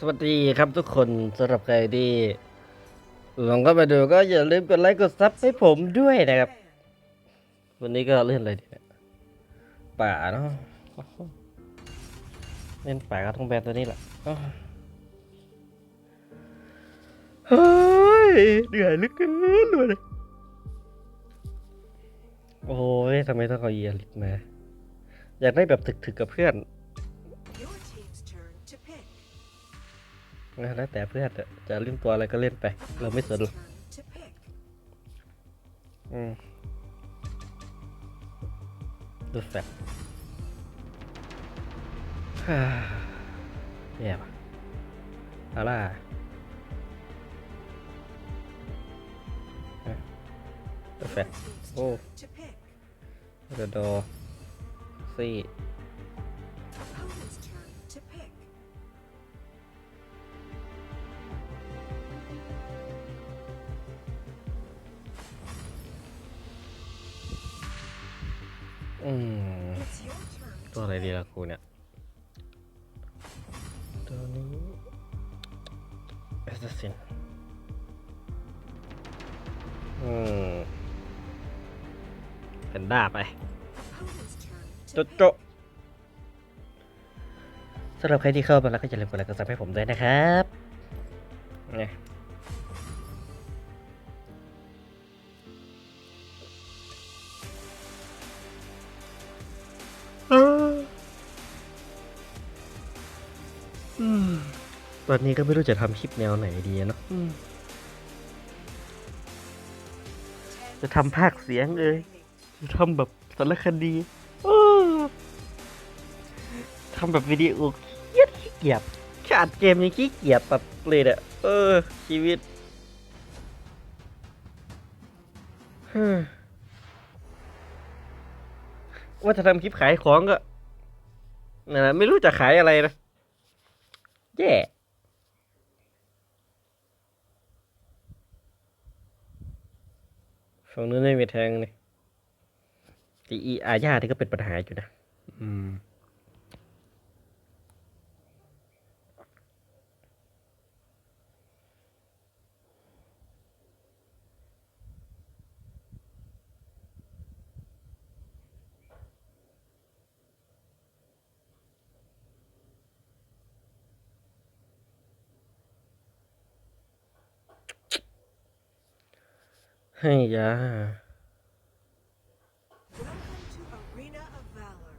สวัสดีครับทุกคนสำหรับใครที่ลองเข้ามาดูก็อย่าลืมกดไลค์กดซับให้ผมด้วยนะครับ วันนี้ก็เล่นอะไรดีเนี่ยป่าเนาะเล่นป่าก็ต้องแบนตัวนี้แหละเฮ้ยเหนื่อยลึกเกินเลยโอ้ยทำไมต้องเอาเอียลิกมา อยากได้แบบถึกๆกับเพื่อน นะแล้วแต่เพื่อนจะเล่นตัวอะไรก็เล่นไป เราไม่สนหรอกอืมดูแฟกฮ่าแย่ปะเอาล่ะดูแฟก Team's Oh. turn to pick. เดดอซี่ อืมตัวอะไรดีล่ะครูเนี่ย ตัวนี้แอสซัสซินอืมแพนด้าไปโจโจสำหรับใครที่เข้ามาแล้วก็อย่าลืมกดไลค์กดซับให้ผมด้วยนะครับเนี่ย ตอนนี้ก็ไม่รู้จะทำคลิปแนวไหนดีอะเนาะอืมจะทำภาคเสียงเอ่ย remaining. จะทำแบบสารคดีเออทำแบบวิดีโอเครียดขี้เกียจแค่อัดเกมยังขี้เกียจแบบเลยเนี่ยเออ ชีวิตฮึ่มว่าจะทำคลิปขายของก็นั่นแหละไม่รู้จะขายอะไรนะ แย่ฝั่งนู้นไม่มีแทงเลยตีอีอาญาที่ก็เป็นปัญหาอยู่นะ อืม ให้ยา Welcome to Arena of Valor.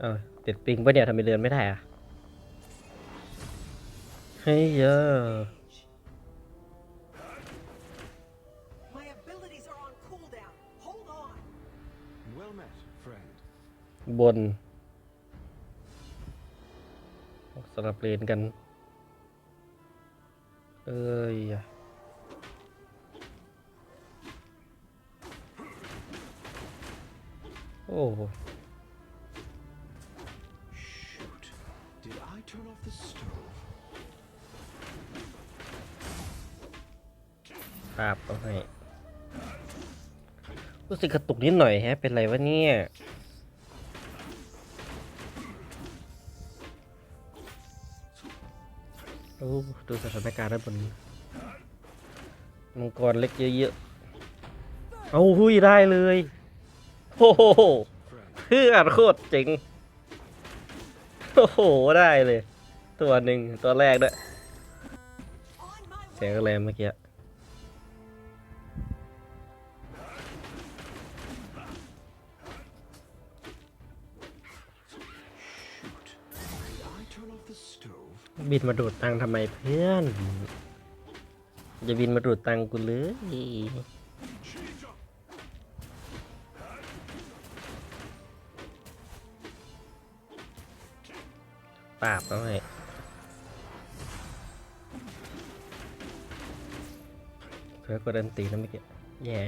เออติดปิงปะเนี่ยทำไมเดินไม่ได้อะให้ยา Engage. My abilities are on cooldown. Hold on. Well met, friend. บนสลับเลนกัน เอ้ยอะโอ้ Shoot. Did I turn off the stove? ภาพเอาให้รู้สึกกระตุกนิดหน่อยแฮะ เป็นไรวะเนี่ย โอ้ดูสถานการณ์ด้านบนมังกรเล็กเยอะๆ เอาหุ้ยได้เลยโอ้โหเพื่อนโคตรเจ๋งโอ้โห ได้เลย ตัวหนึ่งตัวแรกด้วยเสียง way. อะไรเมื่อกี้ บินมาดูดตังค์ทำไมเพื่อนจะบินมาดูดตังค์กูเลยปราบเขาให้เพื่อกดดันตีนะเมื่อกี้แย่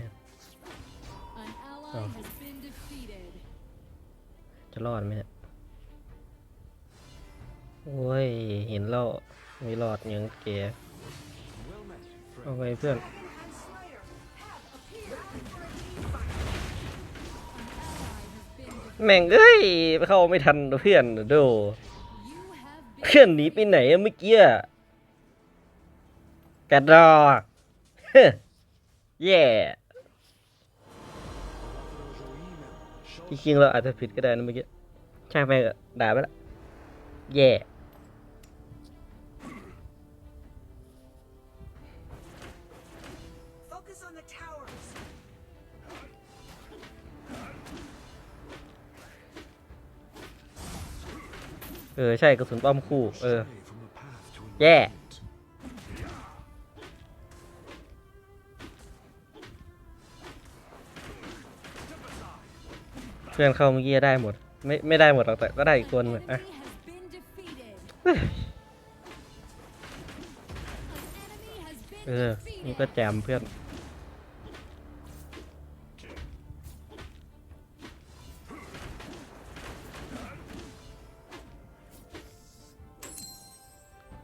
An ally Oh. has been defeated. จะรอดไหมเนี่ย โอ้ย เห็นแล้วไม่รอดยังแก Well met, เอาไงเพื่อนแม่งเอ้ยเข้าไม่ทันเพื่อนโดเพื่อนหนีไปไหนเมื่อกี้กระดอกเยแย่ที่จริงเราอาจจะผิดก็ได้นะเมื่อกี้ช่างแม่งด่าไปละแย่ เออ ใช่กระสุนป้อมคู่ เออ แย่ เพื่อนเข้าเมื่อกี้ได้หมด ไม่ไม่ได้หมดหรอกแต่ก็ได้อีกคนอะเออนี่ก็แจมเพื่อน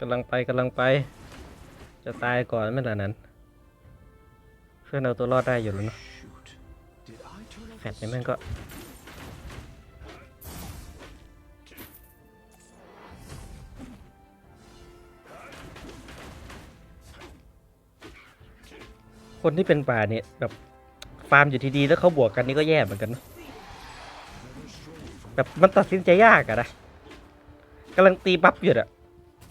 กำลังไปกำลังไป จะตายก่อนไม่ละนั้น เพื่อนเอาตัวรอดได้อยู่แล้วเนาะ Shoot. Did I turn off แฟ the ดนี่แม่งก็คนที่เป็นป่าเนี่ยแบบฟาร์มอยู่ที่ดีแล้วเขาบวกกันนี่ก็แย่เหมือนกันเนอะแบบมันตัดสินใจยากอะนะกำลังตีบัฟอยู่อะ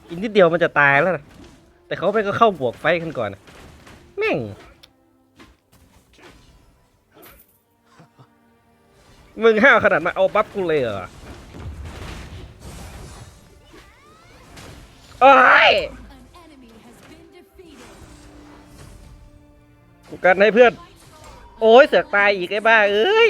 อีกนิดเดียวมันจะตายแล้วนะแต่เขาไปก็เข้าบวกไฟกันก่อนอะแม่งมึงห้าวขนาดมาเอาบัฟกูเลยเหรอโอ้ยกูกันให้เพื่อน โอ้ยเสือกตายอีกไอ้บ้าเอ้ย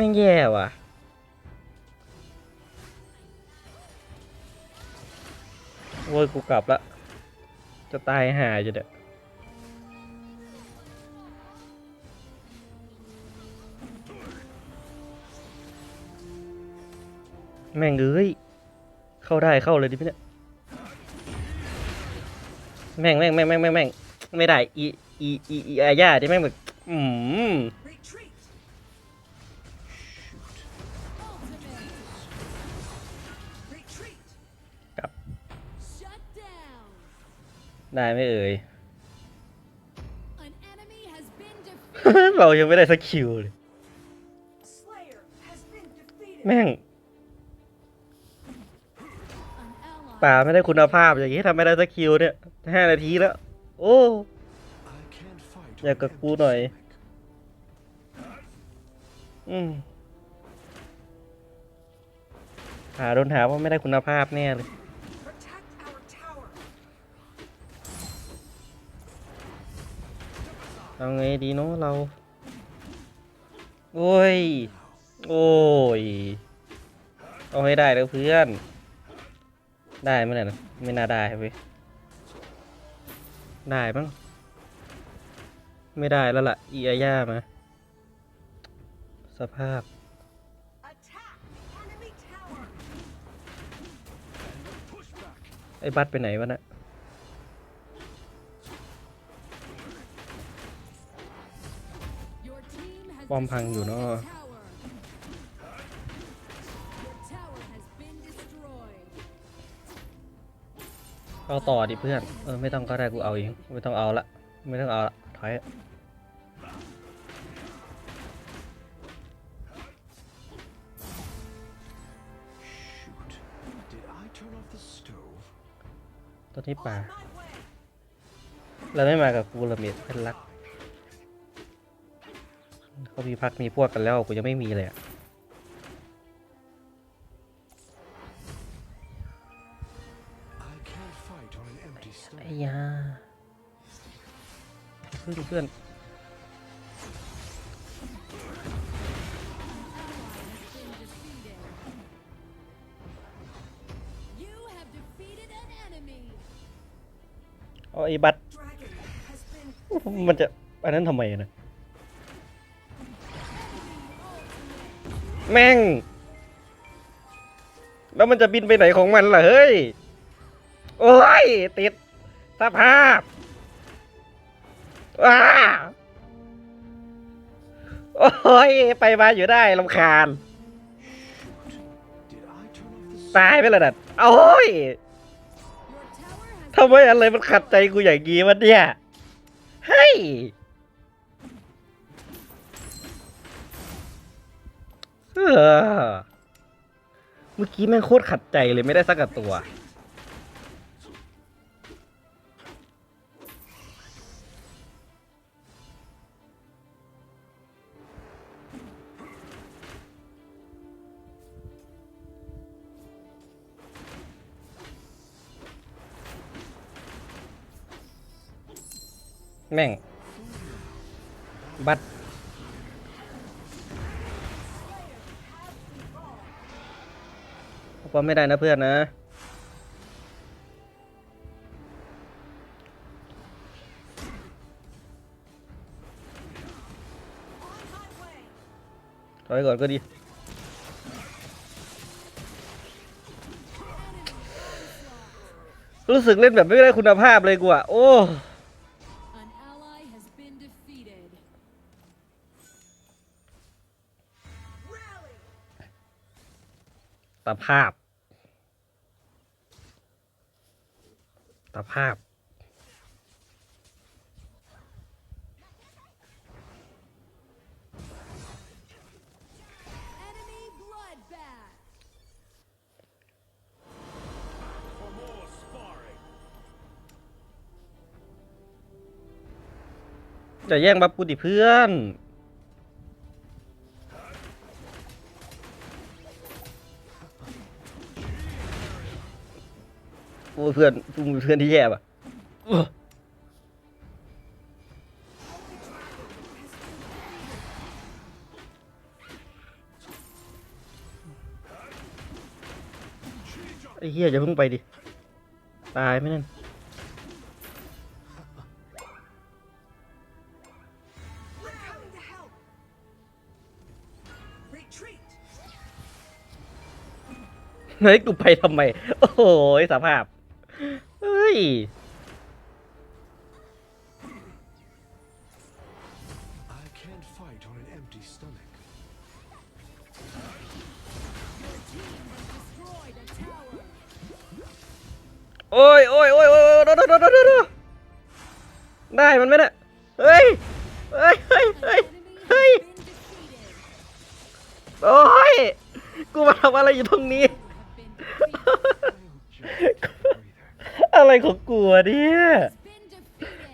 ม่งแย่ว่ะ โว้ย กูกลับละ จะตายห่าจะเด้อแม่งเอ้ย เข้าได้เข้าเลยดิพี่เนี่ย แม่งแม่งแม่งแม่งแม่งแม่งไม่ได้ อี อี อี อีอาญาที่แม่งแบบ อืม ได้ไหม่เอ่ย An enemy has been defeated. เรายังไม่ได้สักคิวเลย Slayer has been defeated. แม่ง An ally ป่าไม่ได้คุณภาพอย่างนี้ทำไม่ได้สักคิวเนี่ยห้านาทีแล้ว โอ้ I can't fight Yeah, on cái an cú empty này. stomach. อืมหาโดนหาว่าไม่ได้คุณภาพแน่เลย เอาไงดีเนาะเรา โอ้ย โอ้ย เอาให้ได้แล้วเพื่อน ได้ไหมเนี่ยไม่น่าได้เว้ยได้บ้างไม่ได้แล้วล่ะ อีอาย่ามา สภาพ ไอ้บัตไปไหนวะน่ะ ป้อมพังอยู่เนาะ destroyed a tower. Your tower has been destroyed. เอาต่อดิเพื่อน เออไม่ต้องก็ได้กูเอาเอง ไม่ต้องเอาละ ไม่ต้องเอาละ ถอย Shoot. Did I turn off the stove? ตอนนี้ป่า On my way. เราไม่มากับกูละเมียดเพื่อนรัก เขามีพักมีพวกกันแล้วกูยังไม่มีเลยอะไอ้ยาเพื่อนเพื่อนเอาไอ้บัตรมันจะอันนั้นทำไมนะ แม่ง แล้วมันจะบินไปไหนของมันล่ะเฮ้ย โอ้ย ติดสภาพว้าโอ้ย ไปมาอยู่ได้ลำคาญ ตายไปแล้วนั่นโอ้ยทำไมอะไรมันขัดใจกูอย่างงี้วะเนี่ย เฮ้ย เมื่อกี้แม่งโคตรขัดใจเลยไม่ได้สักกับตัว แม่ง บัตร ก็ไม่ได้นะเพื่อนนะ ถอยก่อนก็ดี รู้สึกเล่นแบบไม่ได้คุณภาพเลยกูอะโอ้ตาภาพ ตา ภาพ จะแย่งบัฟกูดิเพื่อน เพื่อนเพื่อนที่แย่ป่ะไอ้เหี้ยอย่าเพิ่งไปดิ ตายไหมนั่นเฮ้ยกูไปทำไม โอ้โหสภาพ เฮ้ย I can't fight on an empty stomach. Destroyed a tower. โอ้ยโอ้ยโอ้ยโอ้ยโอ้ยโดนโดนโดนโดนโดนได้มันไหมเนี่ยเฮ้ย เฮ้ย เฮ้ย An เฮ้ย enemy เฮ้ย has been defeated. โอ้ย กูมาทำอะไรอยู่ตรงนี้ Have been defeated. I'll just take a breather. อะไรของกูเนี่ย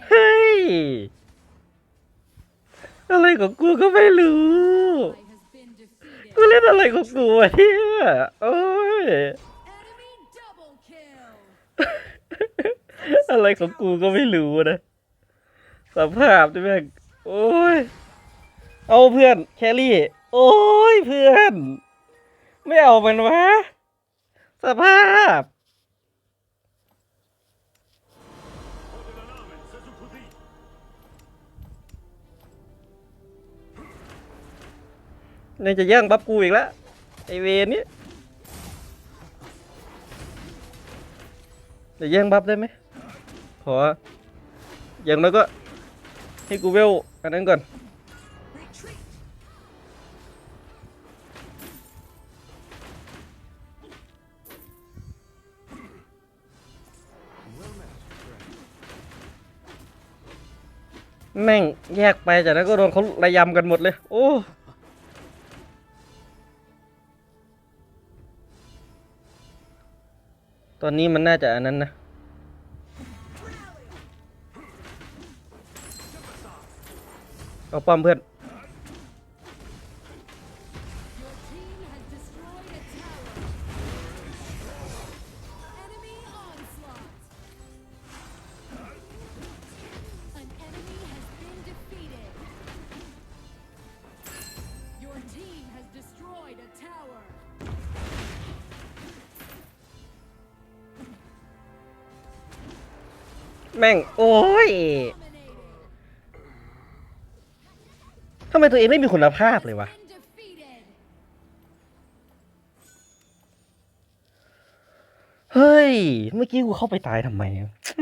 เฮ้ย อะไรของกูก็ไม่รู้ กูเล่นอะไรของกูเนี่ยโอ้ย อะไรของกูก็ไม่รู้นะสภาพด้วยแม่งโอ้ย เอาเพื่อนแครี่ โอ้ยเพื่อน ไม่เอามันวะ สภาพ นี่จะแย่งบัฟกูอีกแล้วไอเวนนี้จะแย่งบัฟได้ไหมขออย่างน้อยก็ให้กูเวลอันนั้นก่อนแม่งแยกไปจากนั้นก็โดนเขาระยำกันหมดเลย โอ้ ตอนนี้มันน่าจะอันนั้นนะ เอาป้อมเพื่อน แม่ง โอ้ยทำไมตัวเองไม่มีคุณภาพเลยวะ เฮ้ย เมื่อกี้กูเข้าไปตายทำไม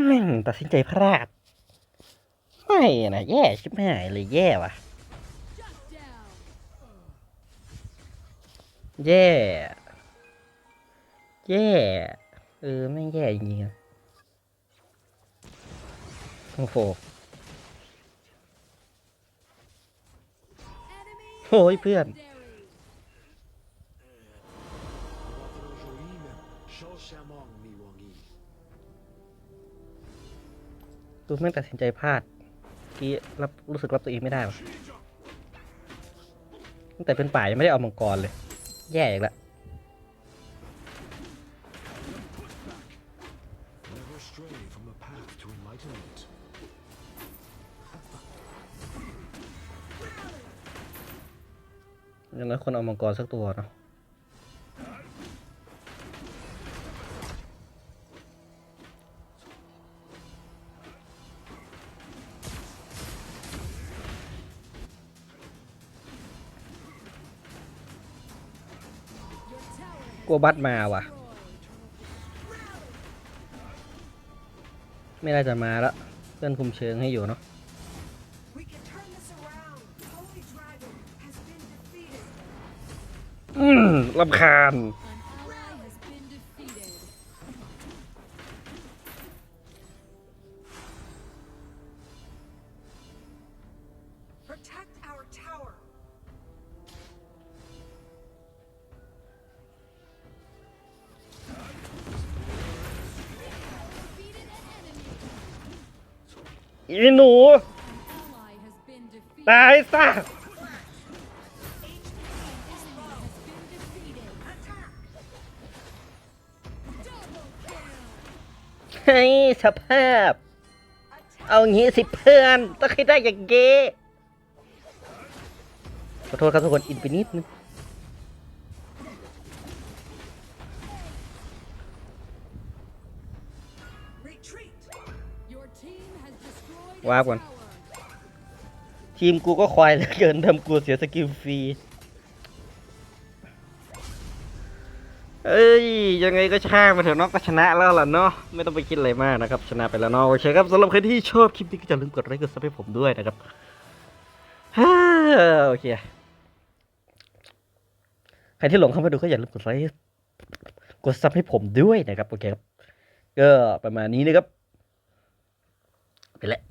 แม่งตัดสินใจพลาด ไม่นะ แย่ชิบหายเลยแย่ว่ะแย่ แย่ เออ แม่งแย่จริงๆ โอ้โหโอ้ยเพื่อน ดูแม่งตัดสินใจพลาดเมื่อกี้รับรู้สึกรับตัวเองไม่ได้ว่ะตั้งแต่เป็นป่ายังไม่ได้เอามังกรเลย แย่อีกแล้ว คนเอามังกรสักตัวเนาะกลัวบัตมาว่ะ ไม่น่าจะมาแล้วเพื่อนคุมเชิงให้อยู่เนาะ ลำคาญ An ally has been defeated. Protect our tower. Defeated an enemy. อีหนู An ally has been defeated. ตายซะ ให้สภาพ Attack. เอางี้สิเพื่อนต้องให้ได้อย่างเก้ขอโทษครับทุกคนอินไปนิดนึง Retreat. Your team has destroyed a Wow, one. tower. ทีมกูก็ควายเหลือเกินทำกูเสียสกิลฟรี เอ้ยยังไงก็ช่างมาเถอะเนาะก็ชนะแล้วล่ะเนาะไม่ต้องไปคิดอะไรมากนะครับ ชนะไปแล้วเนาะโอเคครับสำหรับใครที่ชอบคลิปนี้ก็อย่าลืมกดไลค์กดซับให้ผมด้วยนะครับฮ่าโอเคใครที่หลงเข้ามาดูก็อย่าลืมกดไลค์กดซับให้ผมด้วยนะครับโอเคครับก็ประมาณนี้นะครับไปแล้ว